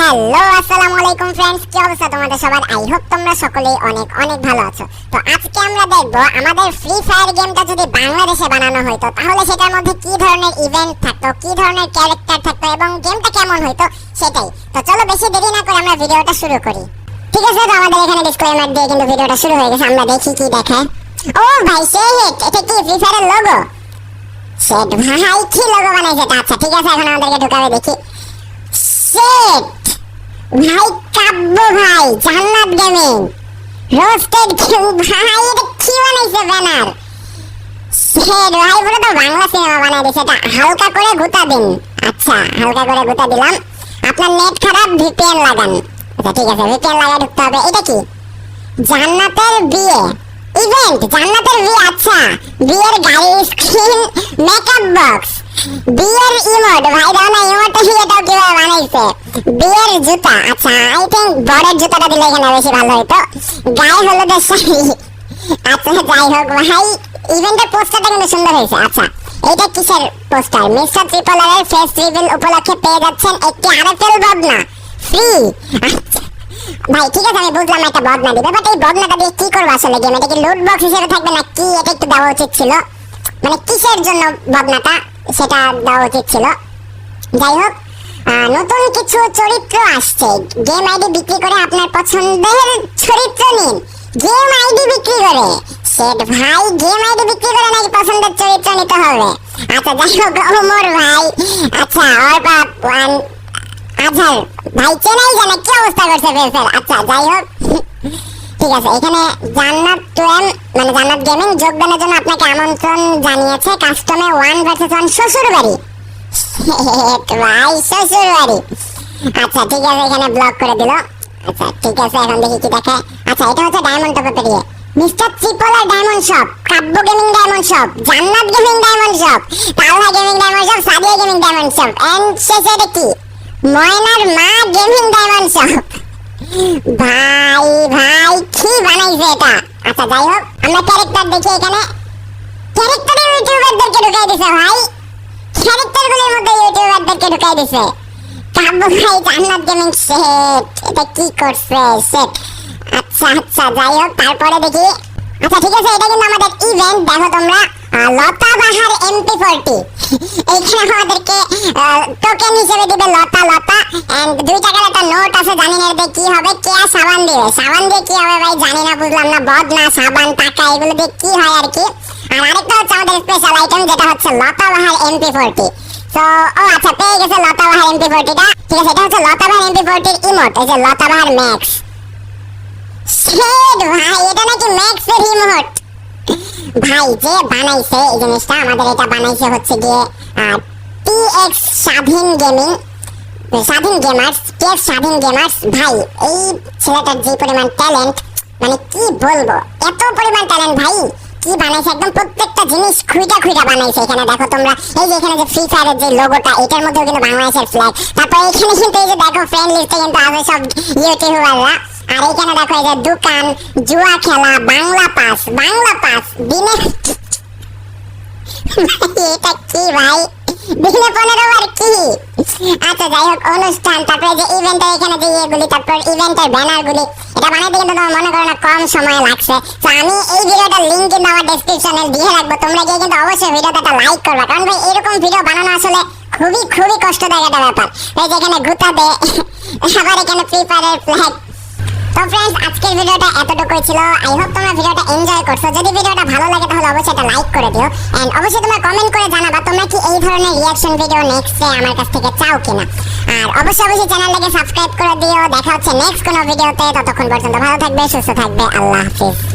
Hello আসসালামু আলাইকুম friends কি অবস্থা তোমাদের সবার? আই হোপ তোমরা সকলেই অনেক অনেক ভালো আছো। তো আজকে আমরা দেখব আমাদের ফ্রি ফায়ার গেমটা যদি বাংলাদেশে বানানো হতো তাহলে সেটার মধ্যে কি ধরনের ইভেন্ট থাকতো, কি ধরনের ক্যারেক্টার থাকতো এবং গেমটা কেমন হতো সেটাই। তো চলো বেশি দেরি না করে আমরা ভিডিওটা শুরু করি। ঠিক আছে, তো আমাদের এখানে ডিসক্লেমার দিয়ে কিন্তু ভিডিওটা শুরু হয়ে গেছে, আমরা দেখি কি দেখায় ও ভাই, সে এটা কি ফ্রি ফায়ারের লোগো সেট ভাই, কি লোগো বানাইছে? আচ্ছা ঠিক আছে, এখন আমাদেরকে ঢুকাবে দেখি। সেট ভাই কাব্য ভাই জান্নাত গেমিং। রোস্টেড কিউ ভাই এটা কি বানাইছে ব্যানার। সেট ভাই পুরো তো বাংলা সিনেমা বানাই দিছে, এটা হালকা করে গুতা দিন। আচ্ছা হালকা করে গুতা দিলাম। আপনার নেট খারাপ ভিপিএন লাগান। আচ্ছা ঠিক আছে ভিপিএন লাগাই ঢুকতে হবে। এটা কি? জান্নাতের বিয়ে। ইভেন্ট জান্নাতের বিয়ে আচ্ছা। বিয়ের গাড়ি স্ক্রিন মেকআপ বক্স বিয়ের ইমোট ভাই, দাও না বিয়ের জুতা। আচ্ছা আই থিঙ্ক বড়ের জুতাটা দিলে এখানে বেশি ভালো হতো গায়ে হলুদের শাড়ি। আচ্ছা যাই হোক ভাই ইভেন্টের পোস্টারটা কিন্তু সুন্দর হয়েছে। আচ্ছা এটা কিসের পোস্টার মিস্টার ত্রিপলারের ফেস রিভিল উপলক্ষে পেয়ে যাচ্ছেন একটি আরএফএল বদনা ফ্রি আচ্ছা ভাই, ঠিক আছে, আমি বুঝলাম একটা বদনা দিবে বাট এই বদনাটা দিয়ে কি করব আসলে গেম এটা কি লুট বক্স হিসেবে থাকবে না কি? এটা একটু দেওয়া উচিত ছিল। মানে কিসের জন্য বদনাটা? সেটা দেওয়া উচিত ছিল। যাই হোক নতুন কিছু চরিত্র আসছে। গেম আইডি বিক্রি করে আপনার পছন্দের চরিত্র নিন। গেম আইডি বিক্রি করে। সেট ভাই গেম আইডি বিক্রি করে নাকি পছন্দের চরিত্র নিতে হবে? আচ্ছা যাই হোক, ওমর ভাই। আচ্ছা অর্পাপ আজহার ভাই চেনাই জানে কি অবস্থা করছে ফেসের আচ্ছা যাই হোক। ঠিক আছে, এখানে জান্নাত টুয়েম মানে জান্নাত গেমিং যোগদানের জন্য আপনাকে আমন্ত্রণ জানিয়েছে। কাস্টমে ওয়ান ভার্সেস ওয়ান শ্বশুর বাড়ি ভাই শ্বশুর বাড়ি। আচ্ছা ঠিক আচ্ছা এখন দেখি কি দেখে। আচ্ছা এটা হচ্ছে ডায়মন্ড টপে পেরিয়ে। Mister Tripler diamond shop Kabya gaming diamond shop Jannat gaming diamond shop মা গেমিং ডায়মন্ড শপ ভাই ভাই, কি বানাইছে এটা? আচ্ছা যাই হোক, আমরা ক্যারেক্টার দেখি এখানে। ক্যারেক্টারের ইউটিউবারদেরকে ঢুকাই দিছে, ভাই। ক্যারেক্টারগুলোর মধ্যে ইউটিউবারদেরকে ঢুকাই দিছে। কাব্য ভাই জান্নাত গেমিং সেট এটা কি করছে? সেট আচ্ছা আচ্ছা যাই হোক, তারপরে দেখি। আচ্ছা ঠিক আছে, এটা কিন্তু আমাদের ইভেন্ট দেখো তোমরা। লতা বাহার এমপি ফোরটি এইখানে আমাদেরকে টোকেন হিসেবে দিবে লতা লতা। এন্ড দুই টাকার একটা নোট আছে, জানি না এতে কি হবে। কে আর সাবান দিবে? সাবান দিয়ে কি হবে ভাই? জানি না, বুঝলাম না। বদ না সাবান, টাকা, এগুলো দিয়ে কি হয় আর কি? আর আরেকটা হচ্ছে আমাদের স্পেশাল আইটেম যেটা হচ্ছে লতা বাহার এমপি ফোরটি তো ও আচ্ছা পেয়ে গেছে লতা বাহার এমপি ফোরটিটা ঠিক আছে, এটা হচ্ছে লতা বাহার এমপি ফোরটির ইমোট এই যে লতা বাহার ম্যাক্স শেড ভাই, এটা নাকি ম্যাক্স এর ইমোট ভাই, যে বানাইছে এই জিনিসটা, আমাদের এটা বানাইছে হচ্ছে গিয়ে T X Swadhin gaming Swadhin gamers T Swadhin gamers ভাই, এই ছেলেটার যে পরিমাণ ট্যালেন্ট মানে কি বলব, এত পরিমাণ ট্যালেন্ট ভাই। কি বানাইছে? একদম প্রত্যেকটা জিনিস খুইটা খুইটা বানাইছে এখানে। দেখো তোমরা, এই যে এখানে যে ফ্রি ফায়ারের যে লোগোটা এটার মধ্যেও কিন্তু বাংলাদেশের ফ্ল্যাগ তারপর এখানে কিন্তু এই যে দেখো ফ্রেন্ড লিস্টে কিন্তু আছে সব ইউটিউবাররা। আর এখানে দেখো এই যে দোকান, জুয়া খেলা, বাংলা পাস বাংলা পাস দিনে এটা কি ভাই? দিনে পনেরো বার কি? আচ্ছা যাই হোক, অনুষ্ঠান, তারপরে যে ইভেন্টের এখানে যে ইয়েগুলি, তারপর ইভেন্টের ব্যানার গুলি এটা বানাইতে কিন্তু তোমার মনে করো না কম সময় লাগছে। তো আমি এই ভিডিওটার লিঙ্ক কিন্তু আমার ডেসক্রিপশনে দিয়ে রাখব। তোমরা গিয়ে কিন্তু অবশ্যই ভিডিওটা একটা লাইক করবে। কারণ ভাই, এরকম ভিডিও বানানো আসলে খুবই খুবই কষ্টদায়ক একটা ব্যাপার। এই যে এখানে আবার এখানে ফ্রি ফায়ারের ফ্ল্যাগ তো ফ্রেন্ডস আজকের ভিডিওটা এতটুকুই ছিল। আই হোপ তোমরা ভিডিওটা এনজয় করছ। যদি ভিডিওটা ভালো লাগে, তাহলে অবশ্যই একটা লাইক করে দিও। এন্ড অবশ্যই তোমরা কমেন্ট করে জানাবা, তোমরা কি এই ধরনের রিয়াকশন ভিডিও নেক্সটে আমার কাছ থেকে চাও কিনা। আর অবশ্যই অবশ্যই চ্যানেলটাকে সাবস্ক্রাইব করে দিও। দেখা হচ্ছে নেক্সট কোনো ভিডিওতে ততক্ষণ পর্যন্ত ভালো থাকবে, সুস্থ থাকবে। আল্লাহ হাফিজ।